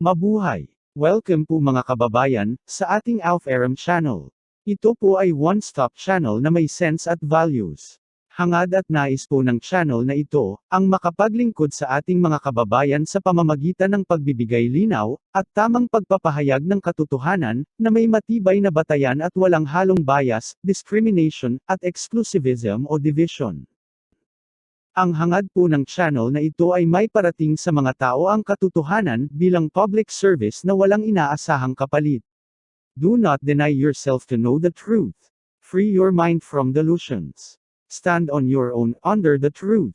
Mabuhay! Welcome po mga kababayan, sa ating Alf Aram channel. Ito po ay one-stop channel na may sense at values. Hangad at nais po ng channel na ito, ang makapaglingkod sa ating mga kababayan sa pamamagitan ng pagbibigay linaw, at tamang pagpapahayag ng katotohanan, na may matibay na batayan at walang halong bias, discrimination, at exclusivism o division. Ang hangad po ng channel na ito ay may parating sa mga tao ang katotohanan bilang public service na walang inaasahang kapalit. Do not deny yourself to know the truth. Free your mind from delusions. Stand on your own under the truth.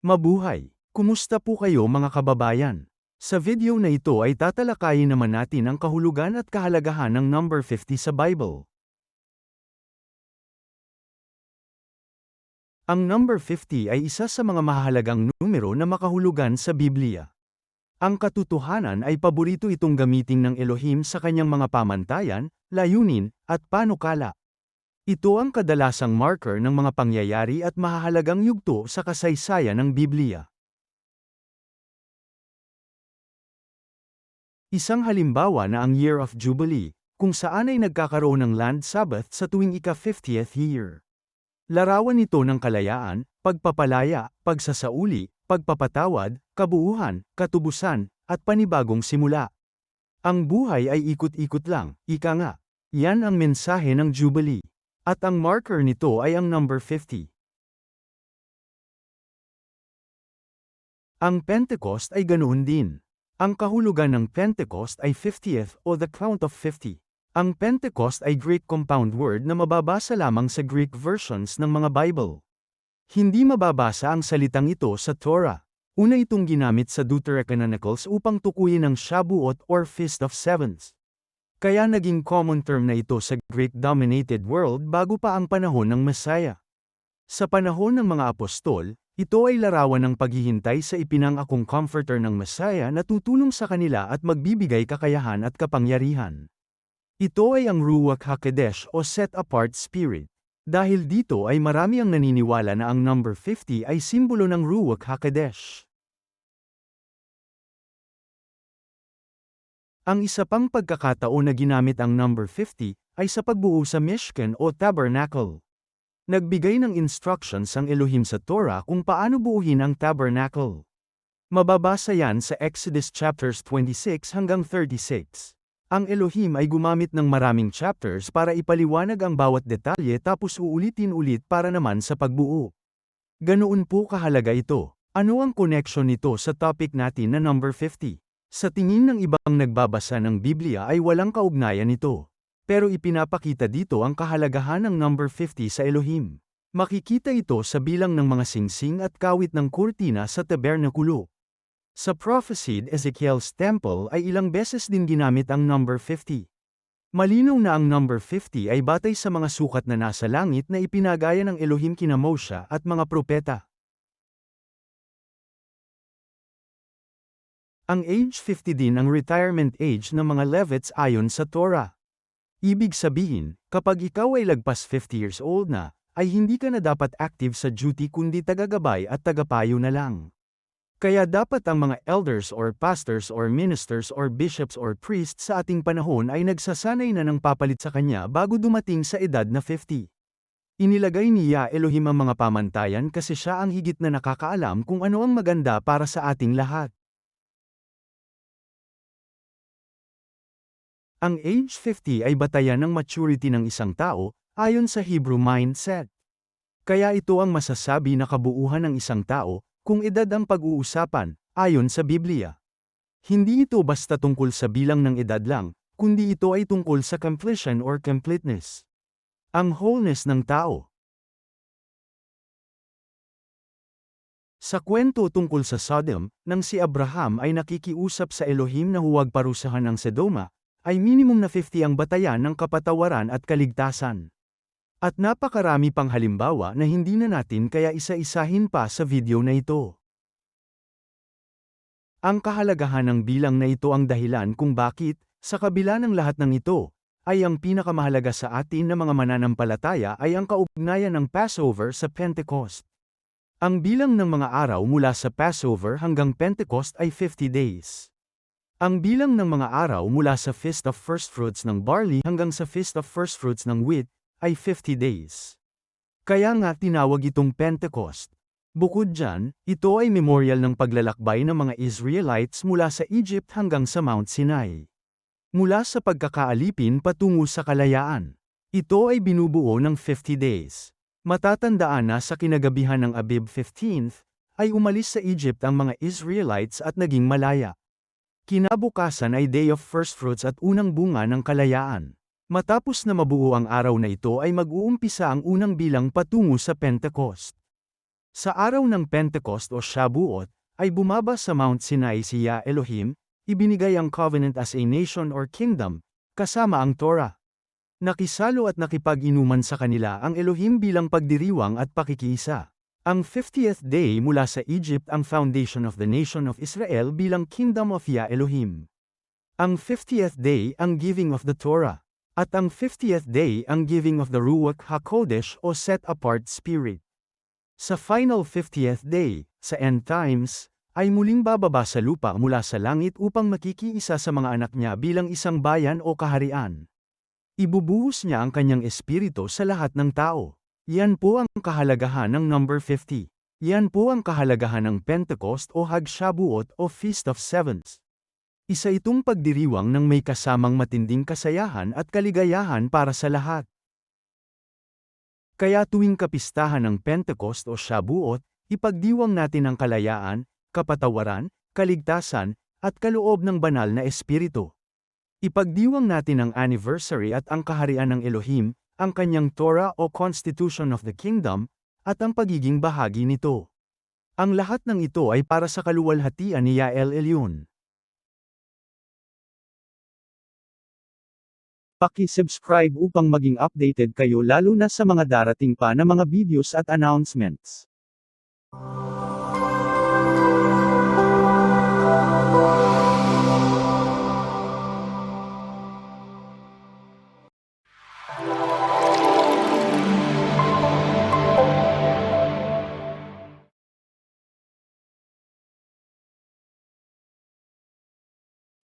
Mabuhay! Kumusta po kayo mga kababayan? Sa video na ito ay tatalakayin naman natin ang kahulugan at kahalagahan ng number 50 sa Bible. Ang number 50 ay isa sa mga mahalagang numero na makahulugan sa Biblia. Ang katotohanan ay paborito itong gamitin ng Elohim sa kanyang mga pamantayan, layunin, at panukala. Ito ang kadalasang marker ng mga pangyayari at mahahalagang yugto sa kasaysayan ng Biblia. Isang halimbawa na ang Year of Jubilee, kung saan ay nagkakaroon ng Land Sabbath sa tuwing ika-50th year. Larawan ito ng kalayaan, pagpapalaya, pagsasauli, pagpapatawad, kabuuhan, katubusan, at panibagong simula. Ang buhay ay ikot-ikot lang, ika nga. Yan ang mensahe ng Jubilee. At ang marker nito ay ang number 50. Ang Pentecost ay ganoon din. Ang kahulugan ng Pentecost ay 50th o the count of 50. Ang Pentecost ay Greek compound word na mababasa lamang sa Greek versions ng mga Bible. Hindi mababasa ang salitang ito sa Torah. Una itong ginamit sa Deuterocanonicals upang tukuyin ang Shabuot or Feast of Sevens. Kaya naging common term na ito sa Greek-dominated world bago pa ang panahon ng Messiah. Sa panahon ng mga apostol, ito ay larawan ng paghihintay sa ipinangakong comforter ng Messiah na tutulong sa kanila at magbibigay kakayahan at kapangyarihan. Ito ay ang Ruach HaKodesh o set-apart spirit. Dahil dito ay marami ang naniniwala na ang number 50 ay simbolo ng Ruach HaKodesh. Ang isa pang pagkakataon na ginamit ang number 50 ay sa pagbuo sa Mishkan o Tabernacle. Nagbigay ng instructions ang Elohim sa Torah kung paano buuhin ang tabernacle. Mababasa yan sa Exodus chapters 26 hanggang 36. Ang Elohim ay gumamit ng maraming chapters para ipaliwanag ang bawat detalye tapos uulitin ulit para naman sa pagbuo. Ganoon po kahalaga ito. Ano ang connection nito sa topic natin na number 50? Sa tingin ng ibang nagbabasa ng Biblia ay walang kaugnayan nito. Pero ipinapakita dito ang kahalagahan ng number 50 sa Elohim. Makikita ito sa bilang ng mga singsing at kawit ng kurtina sa tabernakulo. Sa prophesied Ezekiel's temple ay ilang beses din ginamit ang number 50. Malinaw na ang number 50 ay batay sa mga sukat na nasa langit na ipinagaya ng Elohim kina Moshe at mga propeta. Ang age 50 din ang retirement age ng mga Levites ayon sa Torah. Ibig sabihin, kapag ikaw ay lagpas 50 years old na, ay hindi ka na dapat active sa duty kundi tagagabay at tagapayo na lang. Kaya dapat ang mga elders or pastors or ministers or bishops or priests sa ating panahon ay nagsasanay na ng papalit sa kanya bago dumating sa edad na 50. Inilagay niya Elohim ang mga pamantayan kasi siya ang higit na nakakaalam kung ano ang maganda para sa ating lahat. Ang age 50 ay batayan ng maturity ng isang tao, ayon sa Hebrew mindset. Kaya ito ang masasabi na kabuuhan ng isang tao, kung edad ang pag-uusapan, ayon sa Biblia. Hindi ito basta tungkol sa bilang ng edad lang, kundi ito ay tungkol sa completion or completeness. Ang wholeness ng tao. Sa kwento tungkol sa Sodom, nang si Abraham ay nakikiusap sa Elohim na huwag parusahan ang Sedoma, ay minimum na 50 ang batayan ng kapatawaran at kaligtasan. At napakarami pang halimbawa na hindi na natin kaya isa-isahin pa sa video na ito. Ang kahalagahan ng bilang na ito ang dahilan kung bakit, sa kabila ng lahat ng ito, ay ang pinakamahalaga sa atin na mga mananampalataya ay ang kaugnayan ng Passover sa Pentecost. Ang bilang ng mga araw mula sa Passover hanggang Pentecost ay 50 days. Ang bilang ng mga araw mula sa Feast of First Fruits ng barley hanggang sa Feast of First Fruits ng wheat ay 50 days. Kaya nga tinawag itong Pentecost. Bukod dyan, ito ay memorial ng paglalakbay ng mga Israelites mula sa Egypt hanggang sa Mount Sinai. Mula sa pagkakaalipin patungo sa kalayaan. Ito ay binubuo ng 50 days. Matatandaan na sa kinagabihan ng Abib 15th, ay umalis sa Egypt ang mga Israelites at naging malaya. Kinabukasan ay Day of First Fruits at unang bunga ng kalayaan. Matapos na mabuo ang araw na ito ay mag-uumpisa ang unang bilang patungo sa Pentecost. Sa araw ng Pentecost o Shabuot, ay bumaba sa Mount Sinai si Yah Elohim, ibinigay ang covenant as a nation or kingdom, kasama ang Torah. Nakisalo at nakipag-inuman sa kanila ang Elohim bilang pagdiriwang at pakikisa. Ang 50th day mula sa Egypt ang foundation of the nation of Israel bilang kingdom of Yah Elohim. Ang 50th day ang giving of the Torah. At ang 50th day ang giving of the Ruach HaKodesh o set-apart spirit. Sa final 50th day, sa end times, ay muling bababa sa lupa mula sa langit upang makikiisa sa mga anak niya bilang isang bayan o kaharian. Ibubuhos niya ang kanyang espiritu sa lahat ng tao. Yan po ang kahalagahan ng number 50. Yan po ang kahalagahan ng Pentecost o Hag Shabuot o Feast of Sevens. Isa itong pagdiriwang ng may kasamang matinding kasayahan at kaligayahan para sa lahat. Kaya tuwing kapistahan ng Pentecost o Shabuot, ipagdiwang natin ang kalayaan, kapatawaran, kaligtasan, at kaloob ng banal na espiritu. Ipagdiwang natin ang anniversary at ang kaharian ng Elohim, ang kanyang Torah o Constitution of the Kingdom, at ang pagiging bahagi nito. Ang lahat ng ito ay para sa kaluwalhatian ni Yael Elyon. Paki-subscribe upang maging updated kayo lalo na sa mga darating pa na mga videos at announcements.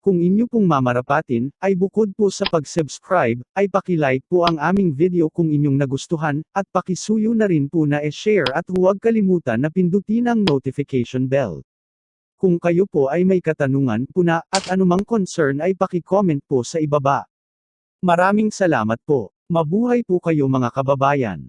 Kung inyo pong mamarapatin, ay bukod po sa pag-subscribe, ay paki-like po ang aming video kung inyong nagustuhan, at pakisuyo na rin po na e-share at huwag kalimutan na pindutin ang notification bell. Kung kayo po ay may katanungan po na, at anumang concern ay paki-comment po sa ibaba. Maraming salamat po. Mabuhay po kayo mga kababayan.